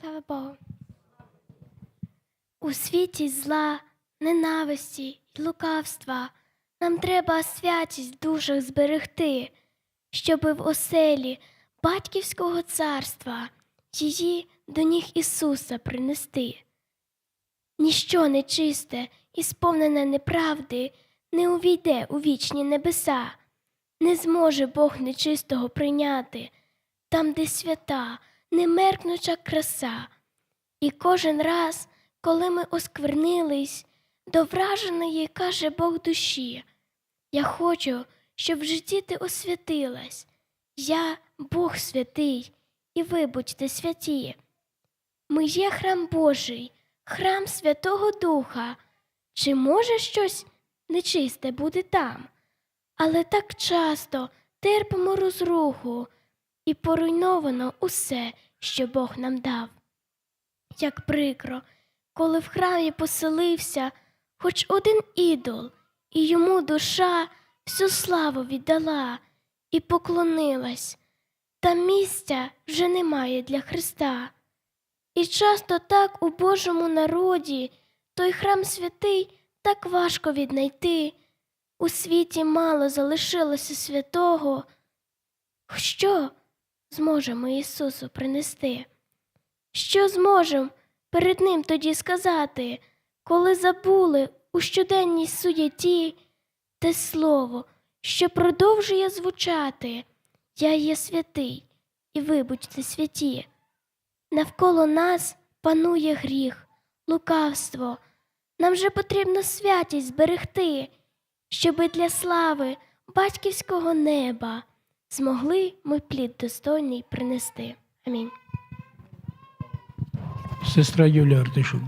Слава Богу. У світі зла, ненависті й лукавства нам треба святість в душах зберегти, щоби в оселі батьківського царства її до ніг Ісуса принести. Ніщо нечисте і сповнене неправди не увійде у вічні небеса, не зможе Бог нечистого прийняти, там, де свята, немеркнуча краса. І кожен раз, коли ми осквернились, до враженої каже Бог душі, я хочу, щоб в житті ти освятилась. Я Бог святий, і ви будьте святі. Ми є храм Божий, храм Святого Духа. Чи може щось нечисте бути там? Але так часто терпимо розруху, і поруйновано усе, що Бог нам дав. Як прикро, коли в храмі поселився хоч один ідол, і йому душа всю славу віддала і поклонилась, та місця вже немає для Христа. І часто так у Божому народі той храм святий так важко віднайти. У світі мало залишилося святого. Що зможемо Ісусу принести? Що зможемо перед Ним тоді сказати, коли забули у щоденній суєті те слово, що продовжує звучати Я є святий, і ви будьте святі. Навколо нас панує гріх, лукавство. Нам же потрібно святість зберегти, щоби для слави батьківського неба змогли ми плід достойний принести. Амінь. Сестра Юлія Артишук.